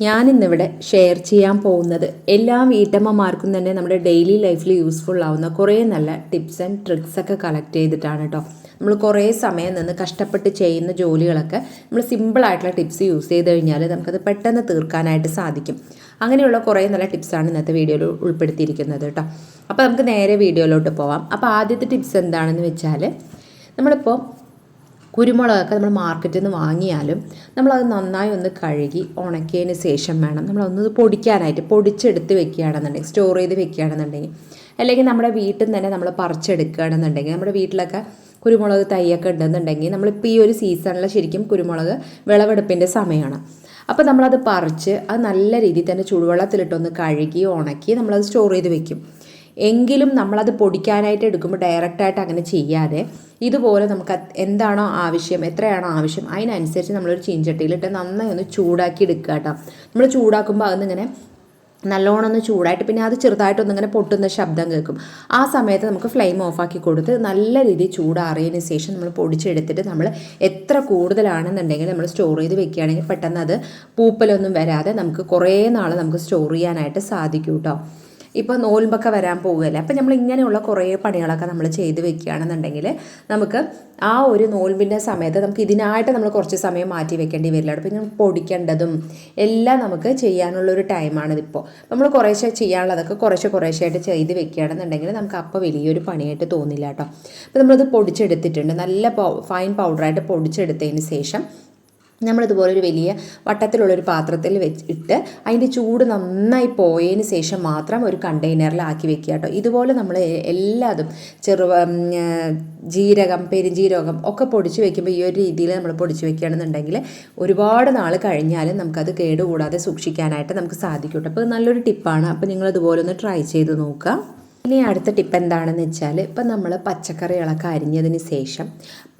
ഞാനിന്നിവിടെ ഷെയർ ചെയ്യാൻ പോകുന്നത് എല്ലാ വീട്ടമ്മമാർക്കും തന്നെ നമ്മുടെ ഡെയിലി ലൈഫിൽ യൂസ്ഫുൾ ആവുന്ന കുറേ നല്ല ടിപ്സ് ആൻഡ് ട്രിക്സ് ഒക്കെ കളക്ട് ചെയ്തിട്ടാണ് കേട്ടോ നമ്മൾ കുറേ സമയം നിന്ന് കഷ്ടപ്പെട്ട് ചെയ്യുന്ന ജോലികളൊക്കെ നമ്മൾ സിമ്പിളായിട്ടുള്ള ടിപ്സ് യൂസ് ചെയ്ത് കഴിഞ്ഞാൽ നമുക്കത് പെട്ടെന്ന് തീർക്കാനായിട്ട് സാധിക്കും. അങ്ങനെയുള്ള കുറേ നല്ല ടിപ്സാണ് ഇന്നത്തെ വീഡിയോയിൽ ഉൾപ്പെടുത്തിയിരിക്കുന്നത് കേട്ടോ അപ്പോൾ നമുക്ക് നേരെ വീഡിയോയിലോട്ട് പോവാം. അപ്പോൾ ആദ്യത്തെ ടിപ്സ് എന്താണെന്ന് വെച്ചാൽ നമ്മളിപ്പോൾ കുരുമുളകൊക്കെ നമ്മൾ മാർക്കറ്റിൽ നിന്ന് വാങ്ങിയാലും നമ്മളത് നന്നായി ഒന്ന് കഴുകി ഉണക്കിയതിന് ശേഷം വേണം നമ്മളൊന്ന് പൊടിക്കാനായിട്ട് പൊടിച്ചെടുത്ത് വെക്കുകയാണെന്നുണ്ടെങ്കിൽ സ്റ്റോർ ചെയ്ത് വെക്കുകയാണെന്നുണ്ടെങ്കിൽ അല്ലെങ്കിൽ നമ്മുടെ വീട്ടിൽ നിന്ന് തന്നെ നമ്മൾ പറിച്ചെടുക്കുകയാണെന്നുണ്ടെങ്കിൽ നമ്മുടെ വീട്ടിലൊക്കെ കുരുമുളക് തൈയൊക്കെ ഉണ്ടെന്നുണ്ടെങ്കിൽ നമ്മളിപ്പോൾ ഈ ഒരു സീസണിൽ ശരിക്കും കുരുമുളക് വിളവെടുപ്പിന്റെ സമയമാണ്. അപ്പോൾ നമ്മളത് പറിച്ച് അത് നല്ല രീതിയിൽ തന്നെ ചുടുവെള്ളത്തിലിട്ടൊന്ന് കഴുകി ഉണക്കി നമ്മളത് സ്റ്റോർ ചെയ്ത് വെക്കും. എങ്കിലും നമ്മളത് പൊടിക്കാനായിട്ട് എടുക്കുമ്പോൾ ഡയറക്റ്റായിട്ട് അങ്ങനെ ചെയ്യാതെ ഇതുപോലെ നമുക്ക് എന്താണോ ആവശ്യം എത്രയാണോ ആവശ്യം അതിനനുസരിച്ച് നമ്മളൊരു ചീഞ്ചട്ടിയിലിട്ട് നന്നായി ഒന്ന് ചൂടാക്കി എടുക്കുക കേട്ടോ. നമ്മൾ ചൂടാക്കുമ്പോൾ അതിങ്ങനെ നല്ലോണം ഒന്ന് ചൂടായിട്ട് പിന്നെ അത് ചെറുതായിട്ടൊന്നിങ്ങനെ പൊട്ടുന്ന ശബ്ദം കേൾക്കും. ആ സമയത്ത് നമുക്ക് ഫ്ലെയിം ഓഫാക്കി കൊടുത്ത് നല്ല രീതിയിൽ ചൂടാറിയതിന് ശേഷം നമ്മൾ പൊടിച്ചെടുത്തിട്ട് നമ്മൾ എത്ര കൂടുതലാണെന്നുണ്ടെങ്കിൽ നമ്മൾ സ്റ്റോർ ചെയ്ത് വെക്കുകയാണെങ്കിൽ പെട്ടെന്ന് അത് പൂപ്പലൊന്നും വരാതെ നമുക്ക് കുറേ നാൾ നമുക്ക് സ്റ്റോർ ചെയ്യാനായിട്ട് സാധിക്കും കേട്ടോ. ഇപ്പോൾ നോൽമ്പൊക്കെ വരാൻ പോവുകയല്ലേ? അപ്പോൾ നമ്മൾ ഇങ്ങനെയുള്ള കുറേ പണികളൊക്കെ നമ്മൾ ചെയ്ത് വെക്കുകയാണെന്നുണ്ടെങ്കിൽ നമുക്ക് ആ ഒരു നോൽമ്പിന്റെ സമയത്ത് നമുക്ക് ഇതിനായിട്ട് നമ്മൾ കുറച്ച് സമയം മാറ്റി വെക്കേണ്ടി വരില്ല പിന്നെ പൊടിക്കേണ്ടതും എല്ലാം നമുക്ക് ചെയ്യാനുള്ളൊരു ടൈമാണിതിപ്പോൾ നമ്മൾ കുറേശ്ശെ ചെയ്യാനുള്ളതൊക്കെ കുറേശ്ശെ കുറേശ്ശെയായിട്ട് ചെയ്ത് വെക്കുകയാണെന്നുണ്ടെങ്കിൽ നമുക്ക് അപ്പോൾ വലിയൊരു പണിയായിട്ട് തോന്നില്ല കേട്ടോ. അപ്പോൾ നമ്മളത് പൊടിച്ചെടുത്തിട്ടുണ്ട്. നല്ല ഫൈൻ പൗഡറായിട്ട് പൊടിച്ചെടുത്തതിന് ശേഷം നമ്മളിതുപോലെ ഒരു വലിയ വട്ടത്തിലുള്ളൊരു പാത്രത്തിൽ വെച്ച് ഇട്ട് അതിന്റെ ചൂട് നന്നായി പോയതിന് ശേഷം മാത്രം ഒരു കണ്ടെയ്നറിലാക്കി വെക്കുക കേട്ടോ. ഇതുപോലെ നമ്മൾ എല്ലാതും ചെറു ജീരകം പെരുംജീരകം ഒക്കെ പൊടിച്ച് വെക്കുമ്പോൾ ഈ ഒരു രീതിയിൽ നമ്മൾ പൊടിച്ച് വെക്കുകയാണെന്നുണ്ടെങ്കിൽ ഒരുപാട് നാൾ കഴിഞ്ഞാലും നമുക്കത് കേടുകൂടാതെ സൂക്ഷിക്കാനായിട്ട് നമുക്ക് സാധിക്കും കേട്ടോ. അപ്പോൾ നല്ലൊരു ടിപ്പാണ്. അപ്പോൾ നിങ്ങളിതുപോലെ ഒന്ന് ട്രൈ ചെയ്ത് നോക്കുക. ഇനി അടുത്ത ടിപ്പ് എന്താണെന്ന് വെച്ചാൽ ഇപ്പം നമ്മൾ പച്ചക്കറികളൊക്കെ അരിഞ്ഞതിന് ശേഷം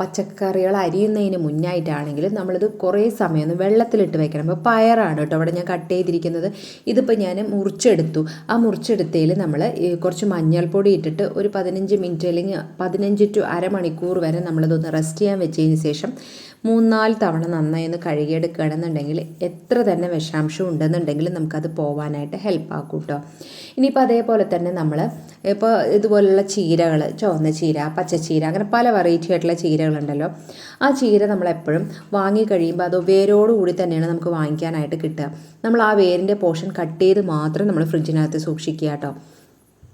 പച്ചക്കറികൾ അരിയുന്നതിന് മുന്നായിട്ടാണെങ്കിൽ നമ്മളിത് കുറേ സമയം ഒന്ന് വെള്ളത്തിലിട്ട് വെക്കണം. ഇപ്പോൾ പയറാണ് കേട്ടോ അവിടെ ഞാൻ കട്ട് ചെയ്തിരിക്കുന്നത്. ഇതിപ്പോൾ ഞാൻ മുറിച്ചെടുത്തു. ആ മുറിച്ചെടുത്തതിൽ നമ്മൾ കുറച്ച് മഞ്ഞൾപ്പൊടി ഇട്ടിട്ട് ഒരു പതിനഞ്ച് മിനിറ്റ് അല്ലെങ്കിൽ പതിനഞ്ച് ടു അരമണിക്കൂർ വരെ നമ്മളിതൊന്ന് റെസ്റ്റ് ചെയ്യാൻ വെച്ചതിന് ശേഷം മൂന്നാൽ തവണ നന്നായി ഒന്ന് കഴുകിയെടുക്കുകയാണെന്നുണ്ടെങ്കിൽ എത്ര തന്നെ വിഷാംശം ഉണ്ടെന്നുണ്ടെങ്കിലും നമുക്കത് പോവാനായിട്ട് ഹെൽപ്പ് ആക്കും കേട്ടോ. ഇനിയിപ്പോൾ അതേപോലെ തന്നെ നമ്മൾ ഇപ്പോൾ ഇതുപോലുള്ള ചീരകൾ ചുവന്ന ചീര പച്ചച്ചീര അങ്ങനെ പല വെറൈറ്റി ആയിട്ടുള്ള ചീരകളുണ്ടല്ലോ. ആ ചീര നമ്മളെപ്പോഴും വാങ്ങി കഴിയുമ്പോൾ അത് വേരോടുകൂടി തന്നെയാണ് നമുക്ക് വാങ്ങിക്കാനായിട്ട് കിട്ടുക. നമ്മൾ ആ വേരിന്റെ പോർഷൻ കട്ട് ചെയ്ത് മാത്രം നമ്മൾ ഫ്രിഡ്ജിനകത്ത് സൂക്ഷിക്കുക കേട്ടോ.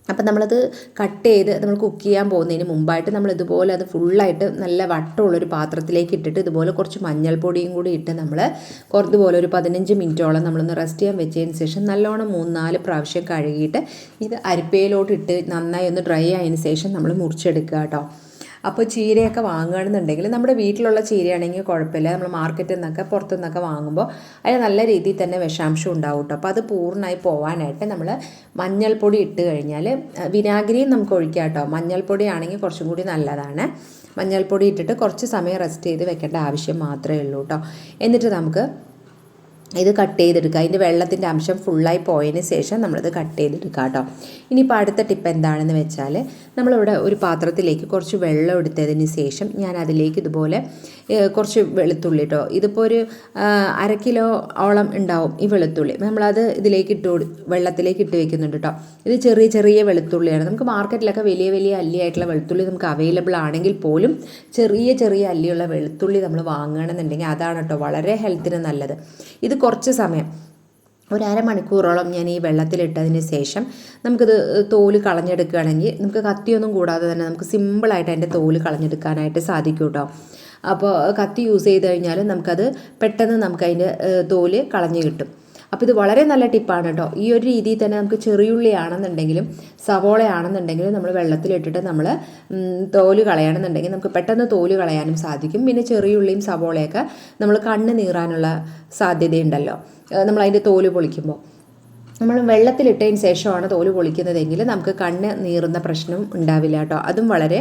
അപ്പം നമ്മളത് കട്ട് ചെയ്ത് നമ്മൾ കുക്ക് ചെയ്യാൻ പോകുന്നതിന് മുമ്പായിട്ട് നമ്മൾ ഇതുപോലെ അത് ഫുള്ളായിട്ട് നല്ല വട്ടമുള്ളൊരു പാത്രത്തിലേക്ക് ഇട്ടിട്ട് ഇതുപോലെ കുറച്ച് മഞ്ഞൾപ്പൊടിയും കൂടി ഇട്ട് നമ്മൾ ഇതുപോലെ ഒരു പതിനഞ്ച് മിനിറ്റോളം നമ്മളൊന്ന് റെസ്റ്റ് ചെയ്യാൻ വെച്ചതിന് ശേഷം നല്ലോണം മൂന്ന് നാല് പ്രാവശ്യം കഴുകിയിട്ട് ഇത് അരിപ്പയിലോട്ട് ഇട്ട് നന്നായി ഒന്ന് ഡ്രൈ ആയതിന് ശേഷം നമ്മൾ മുറിച്ചെടുക്കുക കേട്ടോ. അപ്പോൾ ചീരയൊക്കെ വാങ്ങുകയാണെന്നുണ്ടെങ്കിൽ നമ്മുടെ വീട്ടിലുള്ള ചീരയാണെങ്കിൽ കുഴപ്പമില്ല. നമ്മൾ മാർക്കറ്റിൽ നിന്നൊക്കെ പുറത്തു നിന്നൊക്കെ വാങ്ങുമ്പോൾ അതിന് നല്ല രീതിയിൽ തന്നെ വിഷാംശം ഉണ്ടാവും കേട്ടോ അപ്പോൾ അത് പൂർണമായി പോകാനായിട്ട് നമ്മൾ മഞ്ഞൾപ്പൊടി ഇട്ട് കഴിഞ്ഞാൽ വിനാഗിരിയും നമുക്ക് ഒഴിക്കാം കേട്ടോ മഞ്ഞൾപ്പൊടി ആണെങ്കിൽ കുറച്ചും കൂടി നല്ലതാണ്. മഞ്ഞൾപ്പൊടി ഇട്ടിട്ട് കുറച്ച് സമയം റെസ്റ്റ് ചെയ്ത് വെക്കേണ്ട ആവശ്യം മാത്രമേ ഉള്ളൂ കേട്ടോ എന്നിട്ട് നമുക്ക് ഇത് കട്ട് ചെയ്തെടുക്കുക. അതിന്റെ വെള്ളത്തിന്റെ അംശം ഫുള്ളായി പോയതിന് ശേഷം നമ്മളിത് കട്ട് ചെയ്തെടുക്കുക കേട്ടോ. ഇനിയിപ്പോൾ അടുത്ത ടിപ്പ് എന്താണെന്ന് വെച്ചാൽ നമ്മളിവിടെ ഒരു പാത്രത്തിലേക്ക് കുറച്ച് വെള്ളം എടുത്തതിന് ശേഷം ഞാൻ അതിലേക്ക് ഇതുപോലെ കുറച്ച് വെളുത്തുള്ളി കേട്ടോ ഇതിപ്പോൾ ഒരു അര കിലോ ഓളം ഉണ്ടാവും ഈ വെളുത്തുള്ളി. നമ്മളത് ഇതിലേക്ക് ഇട്ട് വെള്ളത്തിലേക്ക് ഇട്ട് വെക്കുന്നുണ്ട് കേട്ടോ. ഇത് ചെറിയ ചെറിയ വെളുത്തുള്ളിയാണ്. നമുക്ക് മാർക്കറ്റിലൊക്കെ വലിയ വലിയ അല്ലിയായിട്ടുള്ള വെളുത്തുള്ളി നമുക്ക് അവൈലബിൾ ആണെങ്കിൽ പോലും ചെറിയ ചെറിയ അല്ലിയുള്ള വെളുത്തുള്ളി നമ്മൾ വാങ്ങണമെന്നുണ്ടെങ്കിൽ അതാണ് കേട്ടോ വളരെ ഹെൽത്തിന് നല്ലത്. ഇത് കുറച്ച് സമയം. ഒരു അരമണിക്കൂറോളം ഞാൻ ഈ വെള്ളത്തിലിട്ടതിന് ശേഷം നമുക്കിത് തോൽ കളഞ്ഞെടുക്കുകയാണെങ്കിൽ നമുക്ക് കത്തിയൊന്നും കൂടാതെ തന്നെ നമുക്ക് സിമ്പിളായിട്ട് അതിന്റെ തോൽ കളഞ്ഞെടുക്കാനായിട്ട് സാധിക്കും കേട്ടോ അപ്പോൾ കത്തി യൂസ് ചെയ്ത് കഴിഞ്ഞാൽ നമുക്കത് പെട്ടെന്ന് നമുക്കതിന്റെ തോൽ കളഞ്ഞ് കിട്ടും. അപ്പോൾ ഇത് വളരെ നല്ല ടിപ്പാണ് കേട്ടോ. ഈ ഒരു രീതിയിൽ തന്നെ നമുക്ക് ചെറിയുള്ളി ആണെന്നുണ്ടെങ്കിലും സവോള ആണെന്നുണ്ടെങ്കിലും നമ്മൾ വെള്ളത്തിലിട്ടിട്ട് നമ്മൾ തോൽ കളയണമെന്നുണ്ടെങ്കിൽ നമുക്ക് പെട്ടെന്ന് തോൽ കളയാനും സാധിക്കും. പിന്നെ ചെറിയുള്ളിയും സവോളയൊക്കെ നമ്മൾ കണ്ണ് നീറാനുള്ള സാധ്യതയുണ്ടല്ലോ. നമ്മൾ അതിന്റെ തോൽ പൊളിക്കുമ്പോൾ. നമ്മൾ വെള്ളത്തിലിട്ടതിന് ശേഷമാണ് തോൽ പൊളിക്കുന്നതെങ്കിൽ നമുക്ക് കണ്ണ് നീറുന്ന പ്രശ്നം ഉണ്ടാവില്ല കേട്ടോ. അതും വളരെ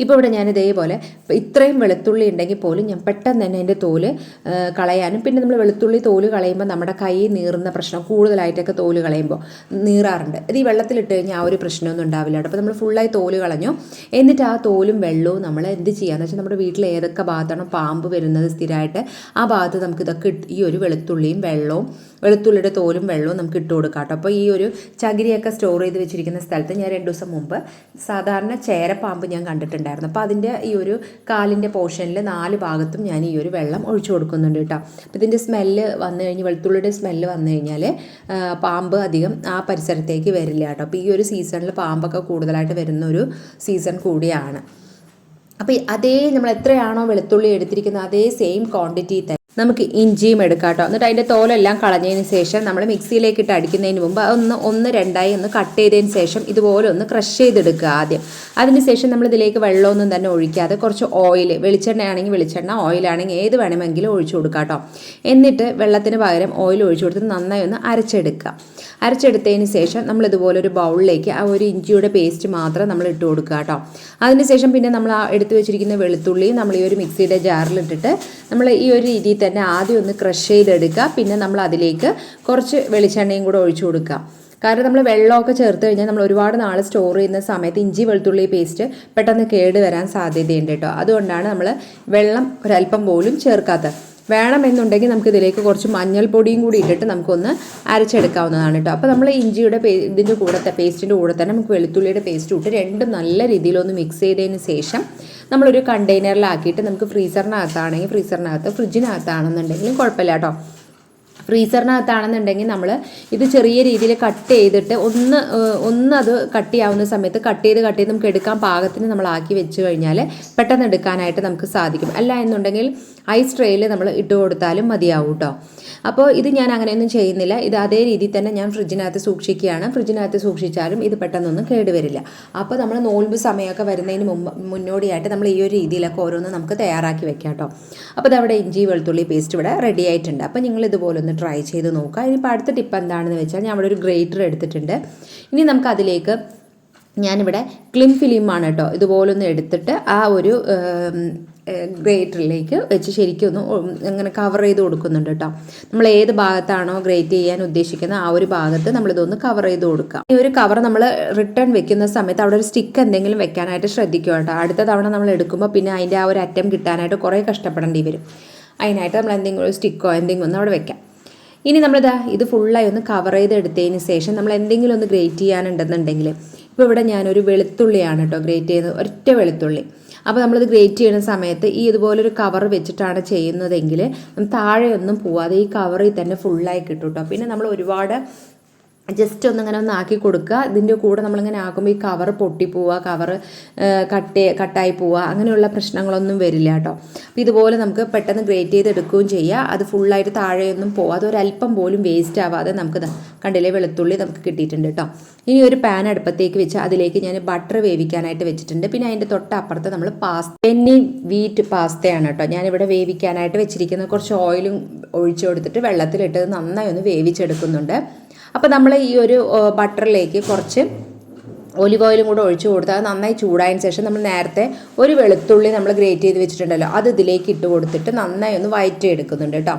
ഇപ്പോൾ ഇവിടെ ഞാൻ ഇതേപോലെ ഇത്രയും വെളുത്തുള്ളി ഉണ്ടെങ്കിൽ പോലും ഞാൻ പെട്ടെന്ന് തന്നെ അതിന്റെ തോൽ കളയാനും പിന്നെ നമ്മൾ വെളുത്തുള്ളി തോൽ കളയുമ്പോൾ നമ്മുടെ കൈ നീറുന്ന പ്രശ്നം കൂടുതലായിട്ടൊക്കെ തോൽ കളയുമ്പോൾ നീറാറുണ്ട്. ഇത് ഈ വെള്ളത്തിലിട്ട് കഴിഞ്ഞാൽ ആ ഒരു പ്രശ്നമൊന്നും ഉണ്ടാവില്ല അപ്പോൾ നമ്മൾ ഫുള്ളായി തോൽ കളഞ്ഞു. എന്നിട്ട് ആ തോലും വെള്ളവും നമ്മൾ എന്ത് ചെയ്യാന്ന് വെച്ചാൽ നമ്മുടെ വീട്ടിൽ ഏതൊക്കെ ഭാഗത്താണോ പാമ്പ് വരുന്നത് സ്ഥിരമായിട്ട് ആ ഭാഗത്ത് നമുക്കിതൊക്കെ ഈ ഒരു വെളുത്തുള്ളിയും വെള്ളവും വെളുത്തുള്ളിയുടെ തോലും വെള്ളവും നമുക്ക് ഇട്ട് കൊടുക്കാം കേട്ടോ. അപ്പോൾ ഈ ഒരു ചകിരിയൊക്കെ സ്റ്റോർ ചെയ്ത് വെച്ചിരിക്കുന്ന സ്ഥലത്ത് ഞാൻ രണ്ട് ദിവസം മുമ്പ് സാധാരണ ചേരപ്പാമ്പ് ഞാൻ കണ്ടിട്ടുണ്ടായിരുന്നു. അപ്പോൾ അതിന്റെ ഈ ഒരു കാലിന്റെ പോർഷനിൽ നാല് ഭാഗത്തും ഞാൻ ഈ ഒരു വെള്ളം ഒഴിച്ചു കൊടുക്കുന്നുണ്ട് കേട്ടോ. അപ്പോൾ ഇതിന്റെ സ്മെല്ല് വന്നു കഴിഞ്ഞ് വെളുത്തുള്ളിയുടെ സ്മെല്ല് വന്നു കഴിഞ്ഞാൽ പാമ്പ് അധികം ആ പരിസരത്തേക്ക് വരില്ല കേട്ടോ. അപ്പോൾ ഈ ഒരു സീസണിൽ പാമ്പൊക്കെ കൂടുതലായിട്ട് വരുന്ന ഒരു സീസൺ കൂടിയാണ്. അപ്പോൾ അതേ നമ്മൾ എത്രയാണോ വെളുത്തുള്ളി എടുത്തിരിക്കുന്നത് അതേ സെയിം ക്വാണ്ടിറ്റി തന്നെ നമുക്ക് ഇഞ്ചിയും എടുക്കാം കേട്ടോ. എന്നിട്ട് അതിന്റെ തോലെല്ലാം കളഞ്ഞതിന് ശേഷം നമ്മൾ മിക്സിയിലേക്ക് ഇട്ട് അടിക്കുന്നതിന് മുമ്പ് ഒന്ന് ഒന്ന് രണ്ടായി ഒന്ന് കട്ട് ചെയ്തതിന് ശേഷം ഇതുപോലെ ഒന്ന് ക്രഷ് ചെയ്തെടുക്കുക ആദ്യം. അതിന് ശേഷം നമ്മൾ ഇതിലേക്ക് വെള്ളമൊന്നും തന്നെ ഒഴിക്കാതെ കുറച്ച് ഓയിൽ വെളിച്ചെണ്ണ ആണെങ്കിൽ വെളിച്ചെണ്ണ ഓയിലാണെങ്കിൽ ഏത് വേണമെങ്കിലും ഒഴിച്ചു കൊടുക്കാം കേട്ടോ. എന്നിട്ട് വെള്ളത്തിന് പകരം ഓയിൽ ഒഴിച്ചു കൊടുത്ത് നന്നായി ഒന്ന് അരച്ചെടുക്കുക. അരച്ചെടുത്തതിന് ശേഷം നമ്മൾ ഇതുപോലെ ഒരു ബൗളിലേക്ക് ആ ഒരു ഇഞ്ചിയുടെ പേസ്റ്റ് മാത്രം നമ്മൾ ഇട്ട് കൊടുക്കുക കേട്ടോ. അതിനുശേഷം പിന്നെ നമ്മൾ ആ എടുത്തു വെച്ചിരിക്കുന്ന വെളുത്തുള്ളി നമ്മൾ ഈ ഒരു മിക്സിയുടെ ജാറിലിട്ടിട്ട് നമ്മൾ ഈ ഒരു രീതിയിൽ തന്നെ ആദ്യം ഒന്ന് ക്രഷ് ചെയ്തെടുക്കുക. പിന്നെ നമ്മൾ അതിലേക്ക് കുറച്ച് വെളിച്ചെണ്ണയും കൂടെ ഒഴിച്ചു കൊടുക്കുക. കാരണം നമ്മൾ വെള്ളമൊക്കെ ചേർത്ത് കഴിഞ്ഞാൽ നമ്മൾ ഒരുപാട് നാൾ സ്റ്റോർ ചെയ്യുന്ന സമയത്ത് ഇഞ്ചി വെളുത്തുള്ളി പേസ്റ്റ് പെട്ടെന്ന് കേട് വരാൻ സാധ്യതയുണ്ട് കേട്ടോ. അതുകൊണ്ടാണ് നമ്മൾ വെള്ളം ഒരല്പം പോലും ചേർക്കാത്തത്. വേണമെന്നുണ്ടെങ്കിൽ നമുക്ക് ഇതിലേക്ക് കുറച്ച് മഞ്ഞൾപ്പൊടിയും കൂടി ഇട്ടിട്ട് നമുക്കൊന്ന് അരച്ചെടുക്കാവുന്നതാണ് കേട്ടോ. അപ്പോൾ നമ്മൾ ഇഞ്ചിയുടെ പേ ഇതിന്റെ കൂടെ പേസ്റ്റിന്റെ കൂടെ തന്നെ നമുക്ക് വെളുത്തുള്ളിയുടെ പേസ്റ്റ് ഇട്ട് രണ്ടും നല്ല രീതിയിലൊന്ന് മിക്സ് ചെയ്തതിന് ശേഷം നമ്മളൊരു കണ്ടെയ്നറിലാക്കിയിട്ട് നമുക്ക് ഫ്രീസറിനകത്താണെങ്കിൽ ഫ്രീസറിനകത്ത് ഫ്രിഡ്ജിനകത്താണെന്നുണ്ടെങ്കിലും കുഴപ്പമില്ല കേട്ടോ ഫ്രീസറിനകത്താണെന്നുണ്ടെങ്കിൽ നമ്മൾ ഇത് ചെറിയ രീതിയിൽ കട്ട് ചെയ്തിട്ട് ഒന്ന് ഒന്ന് അത് കട്ട് ചെയ്യാവുന്ന സമയത്ത് കട്ട് ചെയ്ത് കട്ട് ചെയ്ത് നമുക്ക് എടുക്കാൻ പാകത്തിന് നമ്മൾ ആക്കി വെച്ച് കഴിഞ്ഞാൽ പെട്ടെന്ന് എടുക്കാനായിട്ട് നമുക്ക് സാധിക്കും. അല്ല എന്നുണ്ടെങ്കിൽ ഐസ് ട്രേയിൽ നമ്മൾ ഇട്ട് കൊടുത്താലും മതിയാവും കേട്ടോ. അപ്പോൾ ഇത് ഞാൻ അങ്ങനെയൊന്നും ചെയ്യുന്നില്ല. ഇത് അതേ രീതിയിൽ തന്നെ ഞാൻ ഫ്രിഡ്ജിനകത്ത് സൂക്ഷിക്കുകയാണ്. ഫ്രിഡ്ജിനകത്ത് സൂക്ഷിച്ചാലും ഇത് പെട്ടെന്നൊന്നും കേടുവരില്ല അപ്പോൾ നമ്മൾ നോൽമ്പ് സമയമൊക്കെ വരുന്നതിന് മുമ്പ് മുന്നോടിയായിട്ട് നമ്മൾ ഈ ഒരു രീതിയിലൊക്കെ ഓരോന്ന് നമുക്ക് തയ്യാറാക്കി വെക്കാം കേട്ടോ. അപ്പോൾ ഇതവിടെ ഇഞ്ചി വെളുത്തുള്ളി പേസ്റ്റ് ഇവിടെ റെഡി ആയിട്ടുണ്ട്. അപ്പോൾ നിങ്ങൾ ഇതുപോലെ ട്രൈ ചെയ്ത് നോക്കുക. ഇനിയിപ്പോൾ അടുത്ത ടിപ്പ് എന്താണെന്ന് വെച്ചാൽ ഞാൻ അവിടെ ഒരു ഗ്രേറ്റർ എടുത്തിട്ടുണ്ട്. ഇനി നമുക്ക് അതിലേക്ക് ഞാനിവിടെ ക്ലിം ഫിലിമാണ് കേട്ടോ ഇതുപോലൊന്ന് എടുത്തിട്ട് ആ ഒരു ഗ്രേറ്ററിലേക്ക് വെച്ച് ശരിക്കും ഒന്ന് ഇങ്ങനെ കവർ ചെയ്ത് കൊടുക്കുന്നുണ്ട് കേട്ടോ. നമ്മൾ ഏത് ഭാഗത്താണോ ഗ്രേറ്റ് ചെയ്യാൻ ഉദ്ദേശിക്കുന്നത് ആ ഒരു ഭാഗത്ത് നമ്മളിതൊന്ന് കവർ ചെയ്ത് കൊടുക്കാം ഈ ഒരു കവർ നമ്മൾ റിട്ടേൺ വെക്കുന്ന സമയത്ത് അവിടെ ഒരു സ്റ്റിക്ക് എന്തെങ്കിലും വെക്കാനായിട്ട് ശ്രദ്ധിക്കുക കേട്ടോ. അടുത്ത തവണ നമ്മൾ എടുക്കുമ്പോൾ പിന്നെ അതിന്റെ ആ ഒരു അറ്റം കിട്ടാനായിട്ട് കുറേ കഷ്ടപ്പെടേണ്ടി വരും. അതിനായിട്ട് നമ്മൾ എന്തെങ്കിലും ഒരു സ്റ്റിക്കോ എന്തെങ്കിലും ഒന്ന് അവിടെ വെക്കാം. ഇനി നമ്മളിതാ ഇത് ഫുള്ളായി ഒന്ന് കവർ ചെയ്ത് എടുത്തതിന് ശേഷം നമ്മൾ എന്തെങ്കിലും ഒന്ന് ഗ്രേറ്റ് ചെയ്യാനുണ്ടെന്നുണ്ടെങ്കിൽ ഇപ്പോൾ ഇവിടെ ഞാനൊരു വെളുത്തുള്ളിയാണ് കേട്ടോ ഗ്രേറ്റ് ചെയ്യുന്നത്. ഒറ്റ വെളുത്തുള്ളി. അപ്പോൾ നമ്മളിത് ഗ്രേറ്റ് ചെയ്യുന്ന സമയത്ത് ഈ ഇതുപോലൊരു കവർ വെച്ചിട്ടാണ് ചെയ്യുന്നതെങ്കിൽ താഴെയൊന്നും പോവാതെ ഈ കവറിൽ തന്നെ ഫുള്ളായി കിട്ടും കേട്ടോ പിന്നെ നമ്മൾ ഒരുപാട് ജസ്റ്റ് ഒന്നിങ്ങനെ ഒന്ന് ആക്കി കൊടുക്കുക. ഇതിന്റെ കൂടെ നമ്മളിങ്ങനെ ആക്കുമ്പോൾ ഈ കവർ പൊട്ടിപ്പോവുക കവർ കട്ട് കട്ടായി പോവുക അങ്ങനെയുള്ള പ്രശ്നങ്ങളൊന്നും വരില്ല കേട്ടോ. അപ്പോൾ ഇതുപോലെ നമുക്ക് പെട്ടെന്ന് ഗ്രേറ്റ് ചെയ്ത് എടുക്കുകയും ചെയ്യുക അത് ഫുള്ളായിട്ട് താഴെയൊന്നും പോവാതെ ഒരല്പം പോലും വേസ്റ്റ് ആവാതെ നമുക്ക് കണ്ടില്ലേ വെളുത്തുള്ളി നമുക്ക് കിട്ടിയിട്ടുണ്ട് കേട്ടോ. ഇനി ഒരു പാൻ അടുപ്പത്തേക്ക് വെച്ച് അതിലേക്ക് ഞാൻ ബട്ടർ വേവിക്കാനായിട്ട് വെച്ചിട്ടുണ്ട്. പിന്നെ അതിന്റെ തൊട്ടപ്പുറത്ത് നമ്മൾ പാസ്ത പെന്നി വീറ്റ് പാസ്തയാണ് കേട്ടോ. ഞാനിവിടെ വേവിക്കാനായിട്ട് വെച്ചിരിക്കുന്ന കുറച്ച് ഓയിലും ഒഴിച്ചു കൊടുത്തിട്ട് വെള്ളത്തിലിട്ട് നന്നായി ഒന്ന് വേവിച്ചെടുക്കുന്നുണ്ട്. അപ്പോൾ നമ്മൾ ഈ ഒരു ബട്ടറിലേക്ക് കുറച്ച് ഒലിവ് ഓയിലും കൂടെ ഒഴിച്ചു കൊടുത്താൽ അത് നന്നായി ചൂടായതിന് ശേഷം നമ്മൾ നേരത്തെ ഒരു വെളുത്തുള്ളി നമ്മൾ ഗ്രേറ്റ് ചെയ്ത് വെച്ചിട്ടുണ്ടല്ലോ അത് ഇതിലേക്ക് ഇട്ട് കൊടുത്തിട്ട് നന്നായി ഒന്ന് വയറ്റി എടുക്കുന്നുണ്ട് കേട്ടോ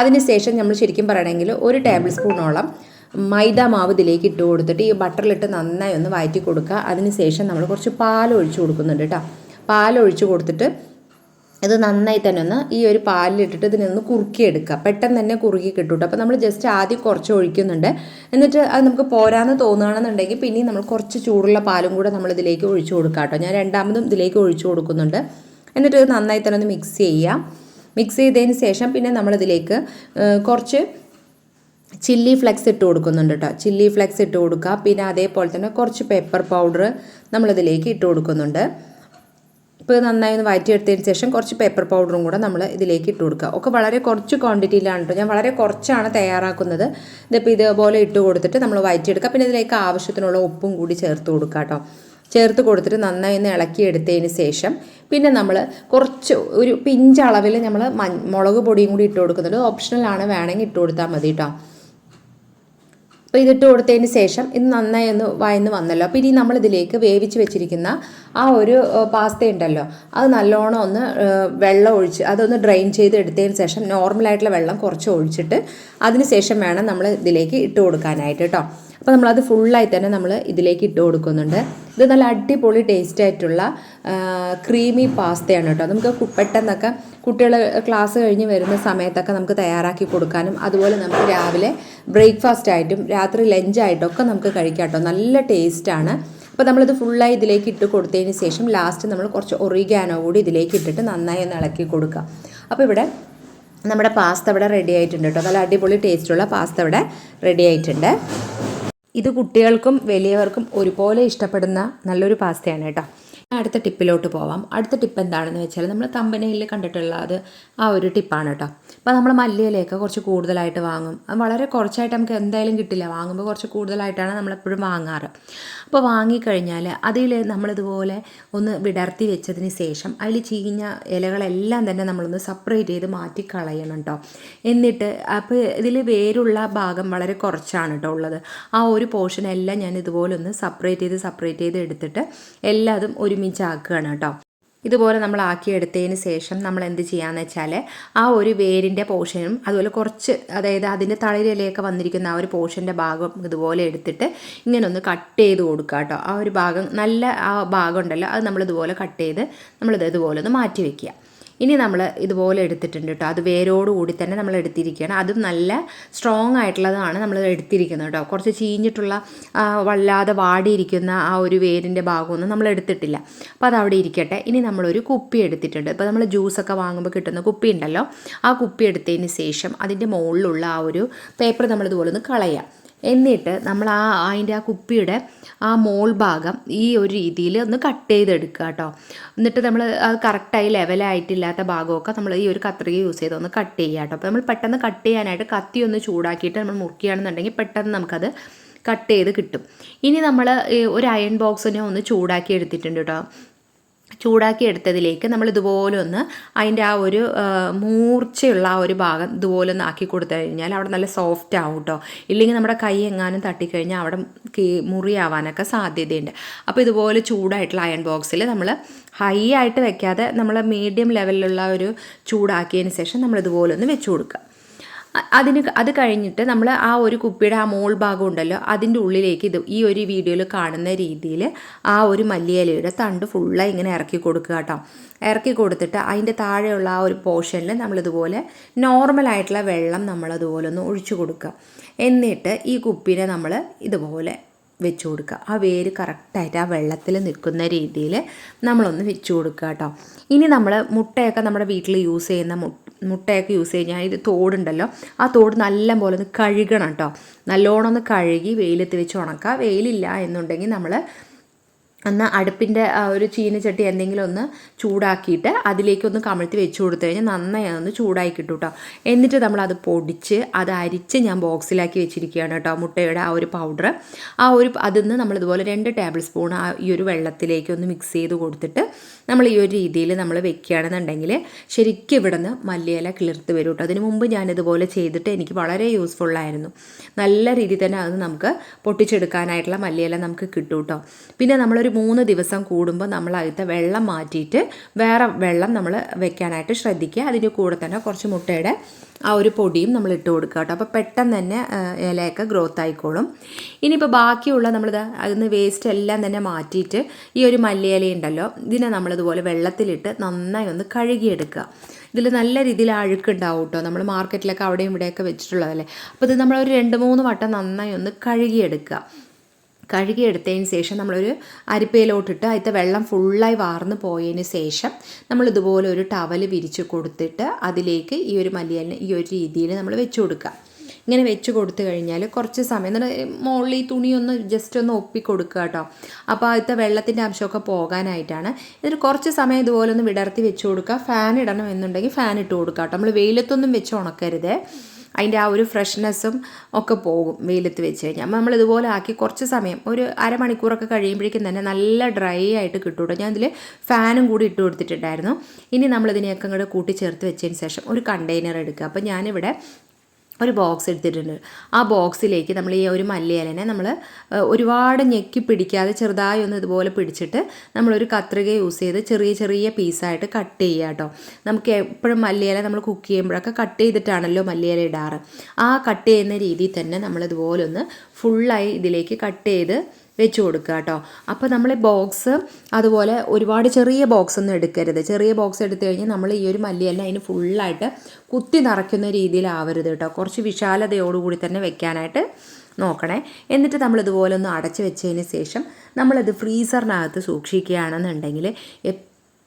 അതിനുശേഷം നമ്മൾ ശരിക്കും പറയണമെങ്കിൽ ഒരു ടേബിൾ സ്പൂണോളം മൈദ മാവ് ഇതിലേക്ക് ഇട്ട് കൊടുത്തിട്ട് ഈ ബട്ടറിലിട്ട് നന്നായി ഒന്ന് വയറ്റി കൊടുക്കുക. അതിനുശേഷം നമ്മൾ കുറച്ച് പാൽ ഒഴിച്ചു കൊടുക്കുന്നുണ്ട് കേട്ടോ. പാൽ ഒഴിച്ചു കൊടുത്തിട്ട് ഇത് നന്നായി തന്നെ ഒന്ന് ഈ ഒരു പാലിലിട്ടിട്ട് ഇതിനൊന്ന് കുറുക്കിയെടുക്കുക. പെട്ടെന്ന് തന്നെ കുറുക്കി കിട്ടും അപ്പോൾ നമ്മൾ ജസ്റ്റ് ആദ്യം കുറച്ച് ഒഴിക്കുന്നുണ്ട്. എന്നിട്ട് അത് നമുക്ക് പോരാന്ന് തോന്നുകയാണെന്നുണ്ടെങ്കിൽ പിന്നെയും നമ്മൾ കുറച്ച് ചൂടുള്ള പാലും കൂടെ നമ്മൾ ഇതിലേക്ക് ഒഴിച്ചു കൊടുക്കുക കേട്ടോ. ഞാൻ രണ്ടാമതും ഇതിലേക്ക് ഒഴിച്ചു കൊടുക്കുന്നുണ്ട്. എന്നിട്ട് ഇത് നന്നായി തന്നെ ഒന്ന് മിക്സ് ചെയ്യാം മിക്സ് ചെയ്തതിന് ശേഷം പിന്നെ നമ്മളിതിലേക്ക് കുറച്ച് ചില്ലി ഫ്ലെക്സ് ഇട്ട് കൊടുക്കുന്നുണ്ട് കേട്ടോ. ചില്ലി ഫ്ലെക്സ് ഇട്ട് കൊടുക്കുക. പിന്നെ അതേപോലെ തന്നെ കുറച്ച് പെപ്പർ പൗഡർ നമ്മളിതിലേക്ക് ഇട്ട് കൊടുക്കുന്നുണ്ട്. ഇപ്പോൾ നന്നായി ഒന്ന് വഴറ്റിയെടുത്തതിന് ശേഷം കുറച്ച് പേപ്പർ പൗഡറും കൂടെ നമ്മൾ ഇതിലേക്ക് ഇട്ട് കൊടുക്കുക. ഒക്കെ വളരെ കുറച്ച് ക്വാണ്ടിറ്റിയിലാണ് കേട്ടോ ഞാൻ വളരെ കുറച്ചാണ് തയ്യാറാക്കുന്നത്. ഇതിപ്പോൾ ഇതുപോലെ ഇട്ട് കൊടുത്തിട്ട് നമ്മൾ വഴറ്റിയെടുക്കുക. പിന്നെ ഇതിലേക്ക് ആവശ്യത്തിനുള്ള ഉപ്പും കൂടി ചേർത്ത് കൊടുക്കുക കേട്ടോ ചേർത്ത് കൊടുത്തിട്ട് നന്നായി ഒന്ന് ഇളക്കി എടുത്തതിന് ശേഷം പിന്നെ നമ്മൾ കുറച്ച് ഒരു പിഞ്ച് അളവിൽ നമ്മൾ മുളക് പൊടിയും കൂടി ഇട്ട് കൊടുക്കുന്നുണ്ട്. ഓപ്ഷണലാണ് വേണമെങ്കിൽ ഇട്ട് കൊടുത്താൽ മതി കേട്ടോ അപ്പോൾ ഇതിട്ട് കൊടുത്തതിന് ശേഷം ഇത് നന്നായി ഒന്ന് വയന്ന് വന്നല്ലോ. അപ്പോൾ ഇനി നമ്മളിതിലേക്ക് വേവിച്ച് വെച്ചിരിക്കുന്ന ആ ഒരു പാസ്ത ഉണ്ടല്ലോ അത് നല്ലോണം ഒന്ന് വെള്ളം ഒഴിച്ച് അതൊന്ന് ഡ്രെയിൻ ചെയ്ത് എടുത്തതിന് ശേഷം നോർമലായിട്ടുള്ള വെള്ളം കുറച്ച് ഒഴിച്ചിട്ട് അതിന് ശേഷം വേണം നമ്മൾ ഇതിലേക്ക് ഇട്ട് കൊടുക്കാനായിട്ട് കേട്ടോ അപ്പോൾ നമ്മളത് ഫുള്ളായി തന്നെ നമ്മൾ ഇതിലേക്ക് ഇട്ട് കൊടുക്കുന്നുണ്ട്. ഇത് നല്ല അടിപൊളി ടേസ്റ്റ് ആയിട്ടുള്ള ക്രീമി പാസ്തയാണ് കേട്ടോ. നമുക്ക് പെട്ടെന്നൊക്കെ കുട്ടികൾ ക്ലാസ് കഴിഞ്ഞ് വരുന്ന സമയത്തൊക്കെ നമുക്ക് തയ്യാറാക്കി കൊടുക്കാനും അതുപോലെ നമുക്ക് രാവിലെ ബ്രേക്ക്ഫാസ്റ്റ് ആയിട്ടും രാത്രി ലഞ്ചായിട്ടും ഒക്കെ നമുക്ക് കഴിക്കാം കേട്ടോ. നല്ല ടേസ്റ്റാണ് അപ്പോൾ നമ്മളിത് ഫുള്ളായി ഇതിലേക്ക് ഇട്ട് കൊടുത്തതിന് ശേഷം ലാസ്റ്റ് നമ്മൾ കുറച്ച് ഒറിഗാനോ കൂടി ഇതിലേക്ക് ഇട്ടിട്ട് നന്നായി ഒന്ന് ഇളക്കി കൊടുക്കുക. അപ്പോൾ ഇവിടെ നമ്മുടെ പാസ്ത ഇവിടെ റെഡി ആയിട്ടുണ്ട് കേട്ടോ. നല്ല അടിപൊളി ടേസ്റ്റുള്ള പാസ്ത ഇവിടെ റെഡി ആയിട്ടുണ്ട്. ഇത് കുട്ടികൾക്കും വലിയവർക്കും ഒരുപോലെ ഇഷ്ടപ്പെടുന്ന നല്ലൊരു പാസ്തയാണ് കേട്ടോ. അടുത്ത ടിപ്പിലോട്ട് പോവാം. അടുത്ത ടിപ്പ് എന്താണെന്ന് വെച്ചാൽ നമ്മൾ കമ്പനിയിൽ കണ്ടിട്ടുള്ള അത് ആ ഒരു ടിപ്പാണ് കേട്ടോ അപ്പോൾ നമ്മൾ മല്ലിയിലേക്ക് കുറച്ച് കൂടുതലായിട്ട് വാങ്ങും. വളരെ കുറച്ചായിട്ട് നമുക്ക് എന്തായാലും കിട്ടില്ല. വാങ്ങുമ്പോൾ കുറച്ച് കൂടുതലായിട്ടാണ് നമ്മളെപ്പോഴും വാങ്ങാറ്. അപ്പോൾ വാങ്ങിക്കഴിഞ്ഞാൽ അതിൽ നമ്മളിതുപോലെ ഒന്ന് വിടർത്തി വെച്ചതിന് ശേഷം അതിൽ ചീഞ്ഞ ഇലകളെല്ലാം തന്നെ നമ്മളൊന്ന് സെപ്പറേറ്റ് ചെയ്ത് മാറ്റി കളയണം കേട്ടോ എന്നിട്ട് അപ്പോൾ ഇതിൽ വേരുള്ള ഭാഗം വളരെ കുറച്ചാണ് കേട്ടോ ഉള്ളത്. ആ ഒരു പോർഷൻ എല്ലാം ഞാൻ ഇതുപോലെ ഒന്ന് സെപ്പറേറ്റ് ചെയ്ത് സെപ്പറേറ്റ് ചെയ്ത് എടുത്തിട്ട് എല്ലാതും ഒരുമിച്ചാക്കുകയാണ് കേട്ടോ. ഇതുപോലെ നമ്മൾ ആക്കിയെടുത്തതിന് ശേഷം നമ്മൾ എന്ത് ചെയ്യാന്ന് വെച്ചാൽ ആ ഒരു വേരിന്റെ പോർഷനും അതുപോലെ കുറച്ച് അതായത് അതിന്റെ തളിരിലയൊക്കെ വന്നിരിക്കുന്ന ആ ഒരു പോർഷന്റെ ഭാഗം ഇതുപോലെ എടുത്തിട്ട് ഇങ്ങനെ ഒന്ന് കട്ട് ചെയ്ത് കൊടുക്കുക കേട്ടോ. ആ ഒരു ഭാഗം നല്ല ആ ഭാഗം ഉണ്ടല്ലോ അത് നമ്മൾ ഇതുപോലെ കട്ട് ചെയ്ത് നമ്മളിത് ഇതുപോലെ ഒന്ന് മാറ്റി വെക്കുക. ഇനി നമ്മൾ ഇതുപോലെ എടുത്തിട്ടുണ്ട് കേട്ടോ അത് വേരോടുകൂടി തന്നെ നമ്മൾ എടുത്തിരിക്കുകയാണ്. അതും നല്ല സ്ട്രോങ് ആയിട്ടുള്ളതാണ് നമ്മൾ എടുത്തിരിക്കുന്നത് കേട്ടോ കുറച്ച് ചീഞ്ഞിട്ടുള്ള വല്ലാതെ വാടിയിരിക്കുന്ന ആ ഒരു വേരിന്റെ ഭാഗമൊന്നും നമ്മൾ എടുത്തിട്ടില്ല. അപ്പോൾ അത് അവിടെ ഇരിക്കട്ടെ. ഇനി നമ്മളൊരു കുപ്പി എടുത്തിട്ടുണ്ട്. ഇപ്പോൾ നമ്മൾ ജ്യൂസൊക്കെ വാങ്ങുമ്പോൾ കിട്ടുന്ന കുപ്പി ഉണ്ടല്ലോ. ആ കുപ്പി എടുത്തതിന് ശേഷം അതിന്റെ മുകളിലുള്ള ആ ഒരു പേപ്പർ നമ്മൾ ഇതുപോലെ ഒന്ന് കളയാം. എന്നിട്ട് നമ്മൾ ആ അതിന്റെ ആ കുപ്പിയുടെ ആ മോൾ ഭാഗം ഈ ഒരു രീതിയിൽ ഒന്ന് കട്ട് ചെയ്തെടുക്കുക കേട്ടോ. എന്നിട്ട് നമ്മൾ അത് കറക്റ്റായി ലെവലായിട്ടില്ലാത്ത ഭാഗമൊക്കെ നമ്മൾ ഈ ഒരു കത്രിക യൂസ് ചെയ്ത് ഒന്ന് കട്ട് ചെയ്യുക കേട്ടോ. അപ്പോൾ നമ്മൾ പെട്ടെന്ന് കട്ട് ചെയ്യാനായിട്ട് കത്തി ഒന്ന് ചൂടാക്കിയിട്ട് നമ്മൾ മുറിക്കുകയാണെന്നുണ്ടെങ്കിൽ പെട്ടെന്ന് നമുക്കത് കട്ട് ചെയ്ത് കിട്ടും. ഇനി നമ്മൾ ഒരു അയൺ ബോക്സിനെ ഒന്ന് ചൂടാക്കി എടുത്തിട്ടുണ്ട് കേട്ടോ. ചൂടാക്കി എടുത്തതിലേക്ക് നമ്മൾ ഇതുപോലെ ഒന്ന് അതിന്റെ ആ ഒരു മൂർച്ചയുള്ള ആ ഒരു ഭാഗം ഇതുപോലെ ഒന്ന് ആക്കി കൊടുത്തു കഴിഞ്ഞാൽ അവിടെ നല്ല സോഫ്റ്റ് ആവും കേട്ടോ ഇല്ലെങ്കിൽ നമ്മുടെ കൈ എങ്ങാനും തട്ടിക്കഴിഞ്ഞാൽ അവിടെ മുറിയാവാനൊക്കെ സാധ്യതയുണ്ട്. അപ്പോൾ ഇതുപോലെ ചൂടായിട്ടുള്ള അയൺ ബോക്സിൽ നമ്മൾ ഹൈ ആയിട്ട് വെക്കാതെ നമ്മൾ മീഡിയം ലെവലിലുള്ള ഒരു ചൂടാക്കിയതിന് ശേഷം നമ്മൾ ഇതുപോലെ ഒന്ന് വെച്ച് കൊടുക്കുക. അതിന് അത് കഴിഞ്ഞിട്ട് നമ്മൾ ആ ഒരു കുപ്പിയുടെ ആ മോൾ ഭാഗം ഉണ്ടല്ലോ അതിന്റെ ഉള്ളിലേക്ക് ഇത് ഈ ഒരു വീഡിയോയിൽ കാണുന്ന രീതിയിൽ ആ ഒരു മല്ലിയിലയുടെ തണ്ട് ഫുള്ളായി ഇങ്ങനെ ഇറക്കി കൊടുക്കുക കേട്ടോ. ഇറക്കി കൊടുത്തിട്ട് അതിന്റെ താഴെയുള്ള ആ ഒരു പോർഷനിൽ നമ്മളിതുപോലെ നോർമലായിട്ടുള്ള വെള്ളം നമ്മളതുപോലെ ഒന്ന് ഒഴിച്ചു കൊടുക്കുക. എന്നിട്ട് ഈ കുപ്പിനെ നമ്മൾ ഇതുപോലെ വെച്ച് കൊടുക്കുക. ആ വേര് കറക്റ്റായിട്ട് ആ വെള്ളത്തിൽ നിൽക്കുന്ന രീതിയിൽ നമ്മളൊന്ന് വെച്ച് കൊടുക്കുക കേട്ടോ. ഇനി നമ്മൾ മുട്ടയൊക്കെ നമ്മുടെ വീട്ടിൽ യൂസ് ചെയ്യുന്ന മു മുട്ടയൊക്കെ യൂസ് കഴിഞ്ഞാൽ ഇത് തോടുണ്ടല്ലോ. ആ തോട് നല്ല പോലെ ഒന്ന് കഴുകണം കേട്ടോ. നല്ലോണം ഒന്ന് കഴുകി വെയിലത്ത് വെച്ച് ഉണക്കുക വെയിലില്ല എന്നുണ്ടെങ്കിൽ നമ്മൾ ഒന്ന് അടുപ്പിന്റെ ഒരു ചീനച്ചട്ടി എന്തെങ്കിലും ഒന്ന് ചൂടാക്കിയിട്ട് അതിലേക്കൊന്ന് കമഴ്ത്തി വെച്ച് കൊടുത്തു കഴിഞ്ഞാൽ നന്നായി അതൊന്ന് ചൂടായി കിട്ടും കേട്ടോ എന്നിട്ട് നമ്മളത് പൊടിച്ച് അത് അരിച്ച് ഞാൻ ബോക്സിലാക്കി വെച്ചിരിക്കുകയാണ് കേട്ടോ മുട്ടയുടെ ആ ഒരു പൗഡർ ആ ഒരു അതിൽ നിന്ന് നമ്മളിതുപോലെ രണ്ട് ടേബിൾ സ്പൂൺ ആ ഈ ഒരു വെള്ളത്തിലേക്ക് ഒന്ന് മിക്സ് ചെയ്ത് കൊടുത്തിട്ട് നമ്മൾ ഈ ഒരു രീതിയിൽ നമ്മൾ വെക്കുകയാണെന്നുണ്ടെങ്കിൽ ശരിക്കും ഇവിടെ നിന്ന് മല്ലിയില കിളിർത്ത് വരും കേട്ടോ അതിന് മുമ്പ് ഞാനിതുപോലെ ചെയ്തിട്ട് എനിക്ക് വളരെ യൂസ്ഫുള്ളായിരുന്നു നല്ല രീതിയിൽ തന്നെ അത് നമുക്ക് പൊട്ടിച്ചെടുക്കാനായിട്ടുള്ള മല്ലിയില നമുക്ക് കിട്ടും കേട്ടോ പിന്നെ നമ്മളൊരു മൂന്ന് ദിവസം കൂടുമ്പോൾ നമ്മൾ അതിലത്തെ വെള്ളം മാറ്റിയിട്ട് വേറെ വെള്ളം നമ്മൾ വെക്കാനായിട്ട് ശ്രദ്ധിക്കുക. അതിന്റെ കൂടെ തന്നെ കുറച്ച് മുട്ടയുടെ ആ ഒരു പൊടിയും നമ്മൾ ഇട്ട് കൊടുക്കുക കേട്ടോ. അപ്പോൾ പെട്ടെന്ന് തന്നെ ഇലയൊക്കെ ഗ്രോത്ത് ആയിക്കോളും. ഇനിയിപ്പോൾ ബാക്കിയുള്ള നമ്മളിത് അതിന് വേസ്റ്റ് എല്ലാം തന്നെ മാറ്റിയിട്ട് ഈ ഒരു മല്ലിയില ഉണ്ടല്ലോ ഇതിനെ നമ്മളിതുപോലെ വെള്ളത്തിലിട്ട് നന്നായി ഒന്ന് കഴുകിയെടുക്കുക. ഇതിൽ നല്ല രീതിയിൽ അഴുക്കുണ്ടാവും കേട്ടോ. നമ്മൾ മാർക്കറ്റിലൊക്കെ അവിടെയും ഇവിടെയൊക്കെ വെച്ചിട്ടുള്ളതല്ലേ. അപ്പോൾ ഇത് നമ്മളൊരു രണ്ട് മൂന്ന് വട്ടം നന്നായി ഒന്ന് കഴുകിയെടുക്കുക. കഴുകിയെടുത്തതിന് ശേഷം നമ്മളൊരു അരിപ്പയിലോട്ടിട്ട് അതിന്റെ വെള്ളം ഫുള്ളായി വാർന്നു പോയതിന് ശേഷം നമ്മൾ ഇതുപോലെ ഒരു ടവൽ വിരിച്ച് കൊടുത്തിട്ട് അതിലേക്ക് ഈ ഒരു മല്ലിയലിന് ഈ ഒരു രീതിയിൽ നമ്മൾ വെച്ച് കൊടുക്കുക. ഇങ്ങനെ വെച്ച് കൊടുത്തു കഴിഞ്ഞാൽ കുറച്ച് സമയം എന്നിട്ട് മുകളിൽ ഈ തുണി ഒന്ന് ജസ്റ്റ് ഒന്ന് ഒപ്പി കൊടുക്കുക കേട്ടോ. അപ്പോൾ അതിലത്തെ വെള്ളത്തിന്റെ അംശമൊക്കെ പോകാനായിട്ടാണ്. എന്നിട്ട് കുറച്ച് സമയം ഇതുപോലെ ഒന്ന് വിടർത്തി വെച്ച് കൊടുക്കുക. ഫാൻ ഇടണം എന്നുണ്ടെങ്കിൽ ഫാൻ ഇട്ട് കൊടുക്കുക കേട്ടോ. നമ്മൾ വെയിലത്തൊന്നും വെച്ച് ഉണക്കരുത്. അതിന്റെ ആ ഒരു ഫ്രഷ്നെസ്സും ഒക്കെ പോകും വെയിലത്ത് വെച്ച് കഴിഞ്ഞാൽ അപ്പോൾ നമ്മൾ ഇതുപോലെ ആക്കി കുറച്ച് സമയം ഒരു അരമണിക്കൂറൊക്കെ കഴിയുമ്പോഴേക്കും തന്നെ നല്ല ഡ്രൈ ആയിട്ട് കിട്ടും ഞാൻ ഇതിൽ ഫാനും കൂടി ഇട്ട് കൊടുത്തിട്ടുണ്ടായിരുന്നു. ഇനി നമ്മളിതിനെയൊക്കെ കൂടെ കൂട്ടി ചേർത്ത് വെച്ചതിന് ശേഷം ഒരു കണ്ടെയ്നർ എടുക്കുക. അപ്പോൾ ഞാനിവിടെ ഒരു ബോക്സ് എടുത്തിട്ടുണ്ട്. ആ ബോക്സിലേക്ക് നമ്മൾ ഈ ഒരു മല്ലിയലനെ നമ്മൾ ഒരുപാട് ഞെക്കി പിടിക്കാതെ ചെറുതായി ഒന്ന് ഇതുപോലെ പിടിച്ചിട്ട് നമ്മളൊരു കത്രിക യൂസ് ചെയ്ത് ചെറിയ ചെറിയ പീസായിട്ട് കട്ട് ചെയ്യുക കേട്ടോ നമുക്ക് എപ്പോഴും മല്ലിയല നമ്മൾ കുക്ക് ചെയ്യുമ്പോഴൊക്കെ കട്ട് ചെയ്തിട്ടാണല്ലോ മല്ലിയല ഇടാറ്. ആ കട്ട് ചെയ്യുന്ന രീതിയിൽ തന്നെ നമ്മൾ ഇതുപോലെ ഒന്ന് ഫുള്ളായി ഇതിലേക്ക് കട്ട് ചെയ്ത് വെച്ച് കൊടുക്കുക കേട്ടോ. അപ്പോൾ നമ്മൾ ബോക്സ് അതുപോലെ ഒരുപാട് ചെറിയ ബോക്സ് ഒന്നും എടുക്കരുത്. ചെറിയ ബോക്സ് എടുത്തു കഴിഞ്ഞാൽ നമ്മൾ ഈ ഒരു മല്ലിയെല്ലാം അതിന് ഫുള്ളായിട്ട് കുത്തി നിറയ്ക്കുന്ന രീതിയിലാവരുത് കേട്ടോ. കുറച്ച് വിശാലതയോടുകൂടി തന്നെ വെക്കാനായിട്ട് നോക്കണേ. എന്നിട്ട് നമ്മൾ ഇതുപോലെ ഒന്ന് അടച്ചു വെച്ചതിന് ശേഷം നമ്മളിത് ഫ്രീസറിനകത്ത് സൂക്ഷിക്കുകയാണെന്നുണ്ടെങ്കിൽ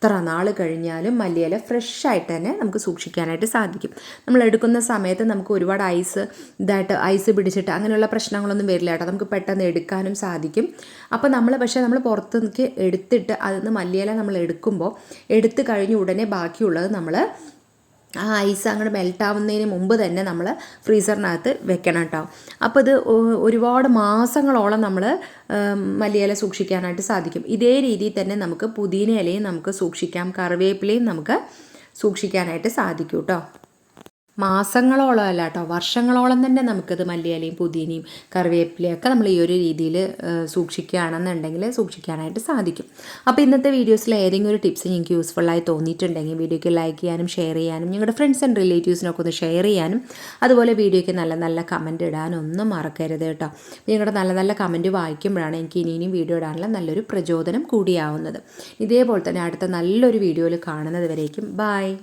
എത്ര നാൾ കഴിഞ്ഞാലും മല്ലിയില ഫ്രഷ് ആയിട്ട് തന്നെ നമുക്ക് സൂക്ഷിക്കാനായിട്ട് സാധിക്കും. നമ്മൾ എടുക്കുന്ന സമയത്ത് നമുക്ക് ഒരുപാട് ഐസ് ഇതായിട്ട് ഐസ് പിടിച്ചിട്ട് അങ്ങനെയുള്ള പ്രശ്നങ്ങളൊന്നും വരില്ല കേട്ടോ. നമുക്ക് പെട്ടെന്ന് എടുക്കാനും സാധിക്കും. അപ്പോൾ നമ്മൾ പക്ഷേ നമ്മൾ പുറത്തേക്ക് എടുത്തിട്ട് അതിൽ നിന്ന് മല്ലിയില നമ്മൾ എടുക്കുമ്പോൾ എടുത്തു കഴിഞ്ഞ് ഉടനെ ബാക്കിയുള്ളത് നമ്മൾ ആ ഐസ് അങ്ങോട്ട് മെൽറ്റ് ആവുന്നതിന് മുമ്പ് തന്നെ നമ്മൾ ഫ്രീസറിനകത്ത് വെക്കണം കേട്ടോ അപ്പോൾ ഇത് ഒരുപാട് മാസങ്ങളോളം നമ്മൾ മല്ലിയില സൂക്ഷിക്കാനായിട്ട് സാധിക്കും. ഇതേ രീതിയിൽ തന്നെ നമുക്ക് പുതിന ഇലയും നമുക്ക് സൂക്ഷിക്കാം കറിവേപ്പിലയും നമുക്ക് സൂക്ഷിക്കാനായിട്ട് സാധിക്കും കേട്ടോ മാസങ്ങളോളം അല്ല കേട്ടോ. വർഷങ്ങളോളം തന്നെ നമുക്കിത് മല്ലിയിലയും പുതിനയും കറിവേപ്പിലയും ഒക്കെ നമ്മൾ ഈ ഒരു രീതിയിൽ സൂക്ഷിക്കുകയാണെന്നുണ്ടെങ്കിൽ സൂക്ഷിക്കാനായിട്ട് സാധിക്കും. അപ്പോൾ ഇന്നത്തെ വീഡിയോസിൽ ഏതെങ്കിലും ഒരു ടിപ്സ് നിങ്ങൾക്ക് യൂസ്ഫുള്ളായി തോന്നിയിട്ടുണ്ടെങ്കിൽ വീഡിയോയ്ക്ക് ലൈക്ക് ചെയ്യാനും ഷെയർ ചെയ്യാനും ഞങ്ങളുടെ ഫ്രണ്ട്സ് ആൻഡ് റിലേറ്റീവ്സിനൊക്കെ ഒന്ന് ഷെയർ ചെയ്യാനും അതുപോലെ വീഡിയോയ്ക്ക് നല്ല നല്ല കമന്റ് ഇടാനൊന്നും മറക്കരുത് കേട്ടോ. നിങ്ങളുടെ നല്ല നല്ല കമന്റ് വായിക്കുമ്പോഴാണ് എനിക്ക് ഇനി ഇനിയും വീഡിയോ ഇടാനുള്ള നല്ലൊരു പ്രചോദനം കൂടിയാവുന്നത്. ഇതേപോലെ തന്നെ അടുത്ത നല്ലൊരു വീഡിയോയിൽ കാണുന്നത് വരേക്കും. ബായ്